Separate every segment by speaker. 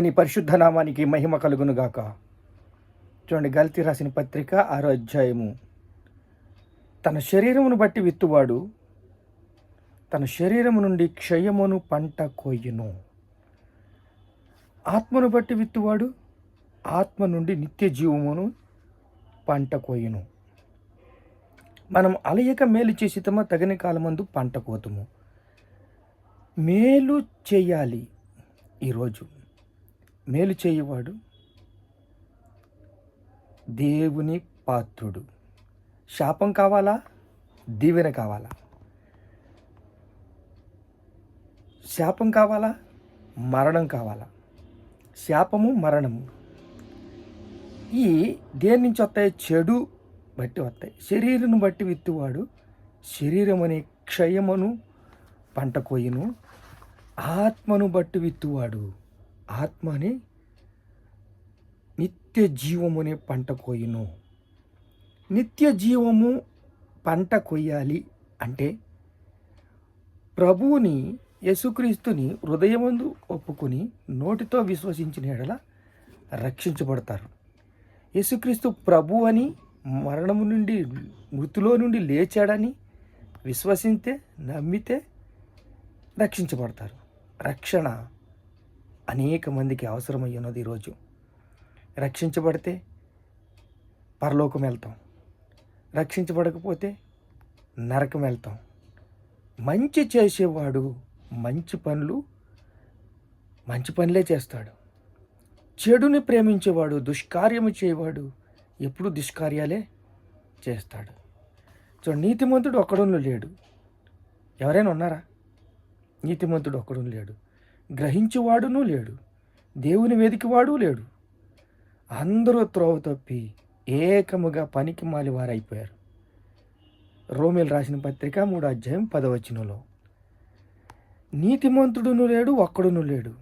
Speaker 1: నీ పరిశుద్ధ నామానికి మహిమ కలుగునుగాక. చూడండి గల్తీ రాసిన పత్రిక ఆరో అధ్యాయము. తన శరీరమును బట్టి విత్తువాడు తన శరీరము నుండి క్షయమును పంట కోయును. ఆత్మను బట్టి విత్తువాడు ఆత్మ నుండి నిత్య జీవమును పంట కోయును. మనం అలయక మేలు చేసితమా తగిన కాలమందు పంట కోతుము. మేలు చేయాలి ఈరోజు. మేలు చేయవాడు దేవుని పాత్రుడు. శాపం కావాలా? దీవెన కావాలా? శాపం కావాలా? మరణం కావాలా? శాపము మరణము. ఈ దేని నుంచి వస్తాయి? చెడు బట్టి వస్తాయి. శరీరం బట్టి విత్తువాడు శరీరం అనే క్షయమును పంట కోయును. ఆత్మను బట్టి విత్తువాడు. ఆత్మని నిత్య జీవమునే పంట కోయును నిత్య జీవము పంట కొయ్యాలి అంటే ప్రభువుని యేసుక్రీస్తుని హృదయమందు ఒప్పుకొని నోటితో విశ్వసించిన ఎడల రక్షించబడతారు. యేసుక్రీస్తు ప్రభు అని మరణము నుండి మృతిలో నుండి లేచాడని విశ్వసిస్తే నమ్మితే రక్షించబడతారు. రక్షణ అనేక మందికి అవసరమై ఉన్నది ఈరోజు రక్షించబడితే పరలోకం వెళ్తాం. రక్షించబడకపోతే నరకం వెళ్తాం. మంచి చేసేవాడు మంచి పనులు మంచి పనులే చేస్తాడు. చెడుని ప్రేమించేవాడు దుష్కార్యము చేయవాడు ఎప్పుడు దుష్కార్యాలే చేస్తాడు. సో నీతిమంతుడు ఒక్కడును లేడు. ఎవరైనా ఉన్నారా? నీతిమంతుడు ఒక్కడు లేడు. గ్రహించువాడును లేడు. దేవుని వెతికివాడు లేడు. అందరూ త్రోవ తప్పి ఏకముగా పనికి మాలి వారైపోయారు. రోమిల్ రాసిన పత్రిక మూడు అధ్యాయం పదవచనంలో నీతిమంతుడును లేడు ఒక్కడును లేడు.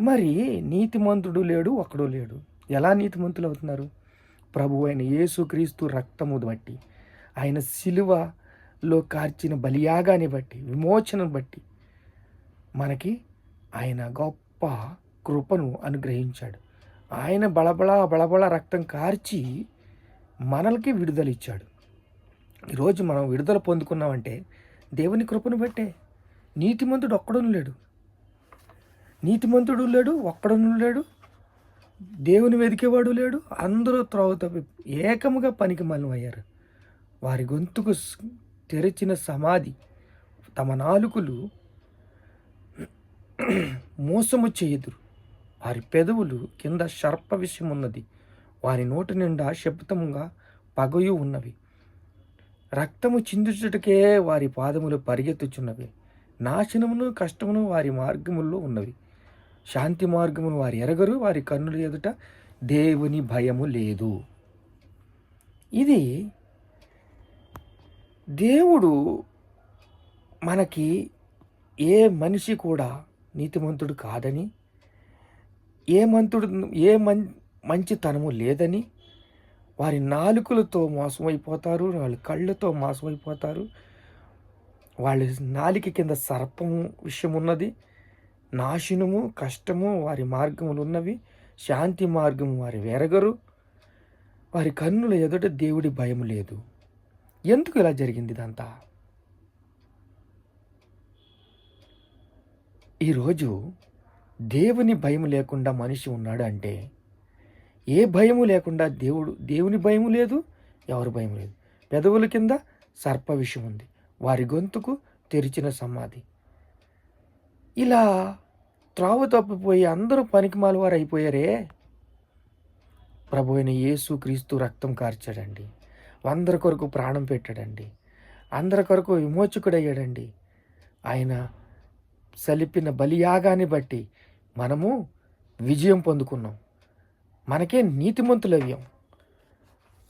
Speaker 1: మరి నీతిమంతుడు లేడు ఒక్కడు లేడు. ఎలా నీతిమంతులు అవుతున్నారు? ప్రభు అయిన యేసుక్రీస్తు రక్తము బట్టి ఆయన శిలువలో కార్చిన బలియాగాన్ని బట్టి విమోచనను బట్టి మనకి ఆయన గొప్ప కృపను అనుగ్రహించాడు. ఆయన బలబల బలబల రక్తం కార్చి మనలకి విడుదల ఇచ్చాడు. ఈరోజు మనం విడుదల పొందుకున్నామంటే దేవుని కృపను బట్టే. నీతిమంతుడు ఒక్కడను లేడు. నీతిమంతుడు లేడు ఒక్కడును లేడు. దేవుని వెతికేవాడు లేడు. అందరూ త్రోవ తప్పి ఏకముగా పనికి అయ్యారు వారి గొంతుకు తెరిచిన సమాధి తమ నాలుకలు మోసము చేయుదురు. వారి పెదవులు కింద సర్ప విషయం ఉన్నది వారి నోటి నిండా శబ్దముగా పగయు ఉన్నవి. రక్తము చిందుచుటకే వారి పాదములు పరిగెత్తుచున్నవి. నాశనమును కష్టమును వారి మార్గముల్లో ఉన్నవి. శాంతి మార్గమును వారు ఎరగరు. వారి కన్నుల ఎదుట దేవుని భయము లేదు. ఇది దేవుడు మనకి ఏ మనిషి కూడా నీతిమంతుడు కాదని ఏ మంతుడు ఏ మం మంచితనము లేదని వారి నాలుకలతో మోసమైపోతారు వాళ్ళ కళ్ళతో మోసమైపోతారు. వాళ్ళ నాలిక కింద సర్పము విషయం ఉన్నది నాశనము కష్టము వారి మార్గములు ఉన్నవి శాంతి మార్గము వారి వెరగరు. వారి కన్నుల ఎదుట దేవుడి భయం లేదు. ఎందుకు ఇలా జరిగింది ఇదంతా? ఈరోజు దేవుని భయం లేకుండా మనిషి ఉన్నాడు అంటే ఏ భయము లేకుండా దేవుడు దేవుని భయము లేదు ఎవరి భయం లేదు. పెదవుల కింద సర్ప విషం ఉంది. వారి గొంతుకు తెరిచిన సమాధి. ఇలా త్రావు తప్పిపోయి అందరూ పనికిమాల వారు అయిపోయారే? ప్రభు అయిన యేసు క్రీస్తు రక్తం కార్చాడండి. అందరి కొరకు ప్రాణం పెట్టాడండి. అందరి కొరకు విమోచకుడయ్యాడండి. ఆయన సలిపిన బలియాగాన్ని బట్టి మనము విజయం పొందుకున్నాం. మనకే నీతిమంతులవ్యం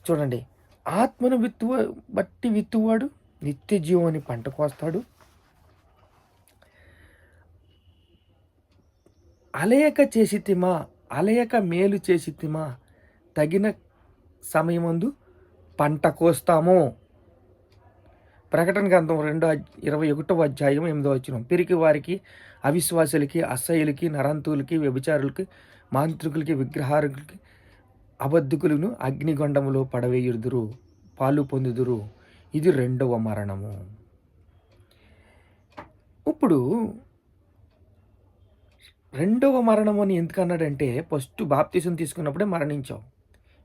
Speaker 1: చూడండి ఆత్మను విత్తువ బట్టి విత్తువాడు నిత్య జీవాన్ని పంట కోస్తాడు అలయక చేసితిమా అలయక మేలు చేసితిమా తగిన సమయమందు పంట కోస్తాము. ప్రకటన గ్రంథం రెండో ఇరవై ఒకటో అధ్యాయం ఎనిమిదో వచ్చిన పిరికి వారికి అవిశ్వాసులకి అసహ్యులకి నరంతులకి వ్యభిచారులకి మాంత్రికులకి విగ్రహారులకి అబద్ధికులను అగ్నిగొండములో పడవేయుదురు పాలు పొందుదురు. ఇది రెండవ మరణము. ఇప్పుడు రెండవ మరణం అని ఎందుకన్నాడంటే ఫస్ట్ బాప్తీసం తీసుకున్నప్పుడే మరణించావు.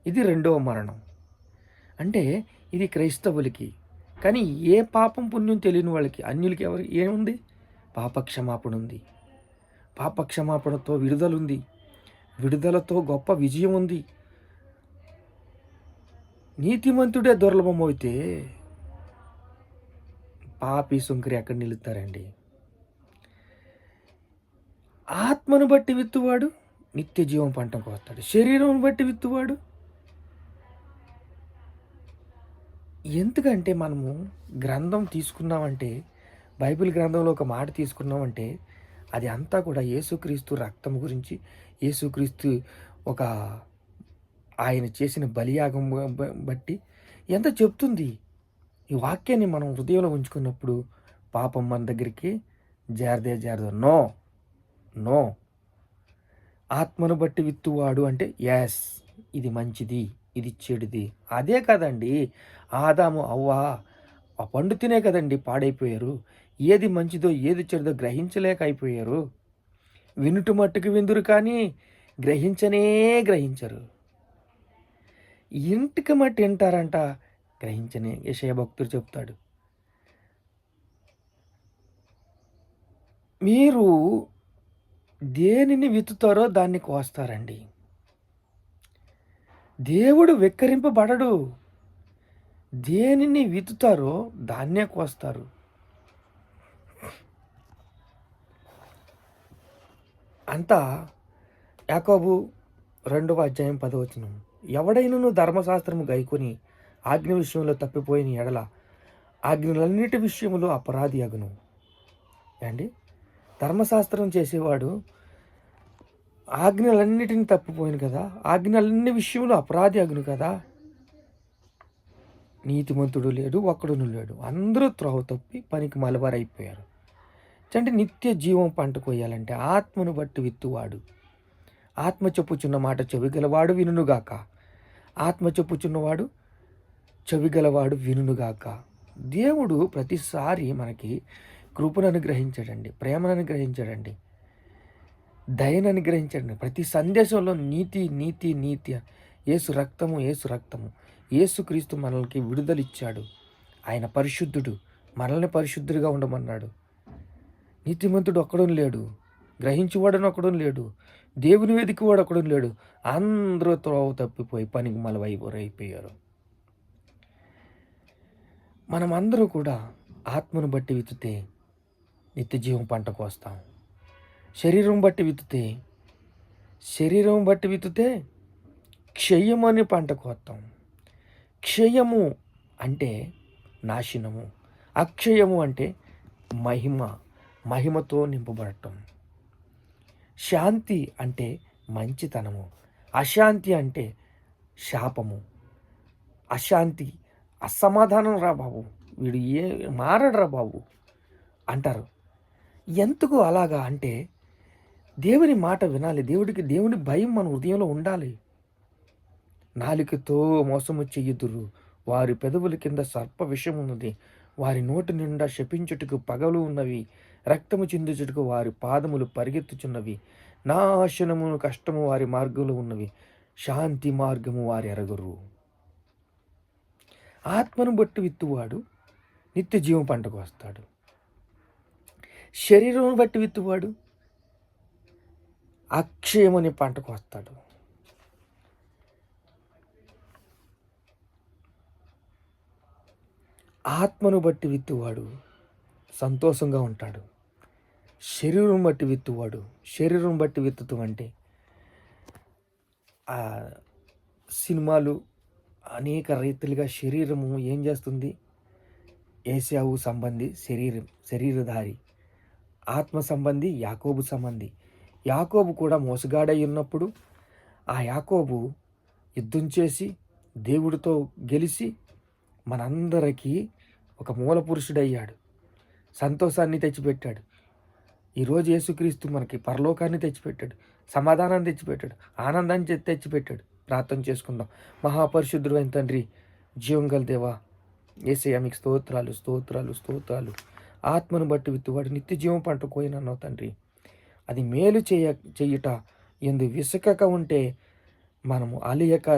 Speaker 1: ఇది రెండవ మరణం. అంటే ఇది క్రైస్తవులకి కానీ ఏ పాపం పుణ్యం తెలియని వాళ్ళకి అన్యులకి ఎవరు ఏముంది? పాపక్షమాపణ ఉంది పాపక్షమాపణతో విడుదల ఉంది విడుదలతో గొప్ప విజయం ఉంది నీతిమంతుడే దుర్లభమైతే పాపి సుంకరి ఎక్కడ నిలుస్తారండి? ఆత్మను బట్టి విత్తువాడు నిత్య జీవం పంట కోస్తాడు శరీరం బట్టి విత్తువాడు ఎందుకంటే మనము గ్రంథం తీసుకున్నామంటే బైబిల్ గ్రంథంలో ఒక మాట తీసుకున్నామంటే అది అంతా కూడా యేసుక్రీస్తు రక్తం గురించి యేసుక్రీస్తు ఒక ఆయన చేసిన బలియాగం బట్టి ఎంత చెప్తుంది? ఈ వాక్యాన్ని మనం హృదయంలో ఉంచుకున్నప్పుడు పాపం మన దగ్గరికి జారదే జారదు. No no. ఆత్మను బట్టి విత్తువాడు అంటే ఎస్ ఇది మంచిది. ఇది చెడుది అదే కదండి. ఆదాము అవ్వ ఆ పండు తినే కదండి పాడైపోయారు. ఏది మంచిదో ఏది చెడుదో గ్రహించలేక అయిపోయారు. వినుట మట్టుకు విందురు కానీ గ్రహించనే గ్రహించరు. ఇంటికి మట్టి వింటారంట గ్రహించని. యశయ భక్తుడు చెప్తాడు. మీరు దేనిని విత్తుతారో దాన్ని కోస్తారండి. దేవుడు వెక్కరింపబడడు. దేనిని విత్తుతారో దాన్నే కోస్తారు. అంతా యాకోబు రెండవ అధ్యాయం పదవచనం ఎవడైనను ధర్మశాస్త్రము గైకొని ఆజ్ఞ విషయంలో తప్పిపోయిన ఎడల ఆజ్ఞలన్నిటి విషయంలో అపరాధి అగును. అండి ధర్మశాస్త్రం చేసేవాడు ఆజ్ఞలన్నిటిని తప్పిపోయాను కదా? ఆజ్ఞలన్ని విషయంలో అపరాధి అగును కదా? నీతిమంతుడు లేడు ఒక్కడును లేడు. అందరూ త్రోవ తప్పి పనికి మలబారైపోయారు. అంటే నిత్య జీవం పంట కొయ్యాలంటే ఆత్మను బట్టి విత్తువాడు. ఆత్మ చెప్పుచున్న మాట చెవిగలవాడు వినుగాక ఆత్మ చెప్పుచున్నవాడు చెవిగలవాడు వినుగాక దేవుడు ప్రతిసారి మనకి కృపను అనుగ్రహించాడండి ప్రేమను అనుగ్రహించాడండి. దయను అనుగ్రహించండి. ప్రతి సందేశంలో నీతి నీతి నీతి. ఏసు రక్తము ఏసు రక్తము. ఏసుక్రీస్తు మనల్కి విడుదలిచ్చాడు. ఆయన పరిశుద్ధుడు. మనల్ని పరిశుద్ధుడిగా ఉండమన్నాడు. నీతిమంతుడు ఒక్కడూ లేడు. గ్రహించువాడని ఒక్కడు లేడు. దేవుని వెతికివాడు ఒక్కడు లేడు. అందరూ త్రోవ తప్పిపోయి పనికి మలవైపోయారు మనమందరూ కూడా ఆత్మను బట్టి విత్తితే నిత్యజీవం పంట కోస్తాం శరీరం బట్టి విత్తుతే శరీరం బట్టి విత్తుతే క్షయము అని పంట కోస్తాం క్షయము అంటే నాశనము అక్షయము అంటే మహిమ మహిమతో నింపబడటం. శాంతి అంటే మంచితనము అశాంతి అంటే శాపము. అశాంతి అసమాధానం రా బాబు వీడు ఏ మారడరా బాబు అంటారు. ఎందుకు అలాగా అంటే దేవుని మాట వినాలి. దేవుడికి దేవుని భయం మన హృదయంలో ఉండాలి. నాలికతో మోసము చెయ్యుదురు వారి పెదవుల కింద సర్ప విషం ఉన్నది. వారి నోటి నిండా శపించుటకు పగలు ఉన్నవి. రక్తము చిందుచుటకు వారి పాదములు పరిగెత్తుచున్నవి. నాశనము కష్టము వారి మార్గంలో ఉన్నవి. శాంతి మార్గము వారి ఎరగరు. ఆత్మను బట్టి విత్తువాడు నిత్య జీవం పంటకు వస్తాడు. శరీరం బట్టి విత్తువాడు అక్షయముని పంటకు వస్తాడు. ఆత్మను బట్టి విత్తువాడు సంతోషంగా ఉంటాడు. శరీరం బట్టి విత్తువాడు శరీరం బట్టి విత్తుతూ అంటే ఆ సినిమాలు అనేక రీతిలుగా శరీరము ఏం చేస్తుంది? ఏసావు సంబంధి శరీరం శరీరధారి ఆత్మ సంబంధి యాకోబు సంబంధి. యాకోబు కూడా మోసగాడై ఉన్నప్పుడు ఆ యాకోబు యుద్ధం చేసి దేవుడితో గెలిచి మనందరికీ ఒక మూల పురుషుడయ్యాడు సంతోషాన్ని తెచ్చిపెట్టాడు. ఈరోజు యేసుక్రీస్తు మనకి పరలోకాన్ని తెచ్చిపెట్టాడు. సమాధానాన్ని తెచ్చిపెట్టాడు. ఆనందాన్ని తెచ్చిపెట్టాడు. ప్రార్థన చేసుకుందాం. మహాపరిశుద్ధుడైన తండ్రి జీవం గల దేవా ఏసయ్య మీకు స్తోత్రాలు స్తోత్రాలు స్తోత్రాలు. ఆత్మను బట్టి విత్తువాడు నిత్య జీవం పంట కోయినన్నావు తండ్రి. అది మేలు చేయ చెయ్యుట ఎందు విసుకక ఉంటే మనము అలియక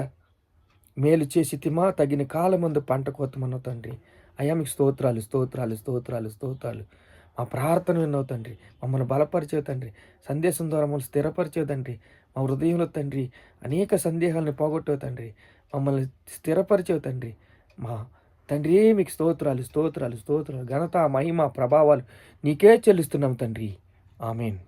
Speaker 1: మేలు చేసి తిమా తగిన కాలమందు పంట కోతమన్నావు తండ్రి. అయ్యా మీకు స్తోత్రాలు స్తోత్రాలు స్తోత్రాలు స్తోత్రాలు. మా ప్రార్థన విన్నావు తండ్రి. మమ్మల్ని బలపరిచేవు తండ్రి. సందేశం ద్వారా మమ్మల్ని స్థిరపరిచేవు తండ్రి. మా హృదయంలో తండ్రి అనేక సందేహాలను పోగొట్టవు తండ్రి. మమ్మల్ని స్థిరపరిచేవు తండ్రి. మా తండ్రి మీకు స్తోత్రాలు స్తోత్రాలు స్తోత్రాలు. ఘనత మహిమ ప్రభావాలు నీకే చెల్లిస్తున్నాం తండ్రి. ఆమెన్.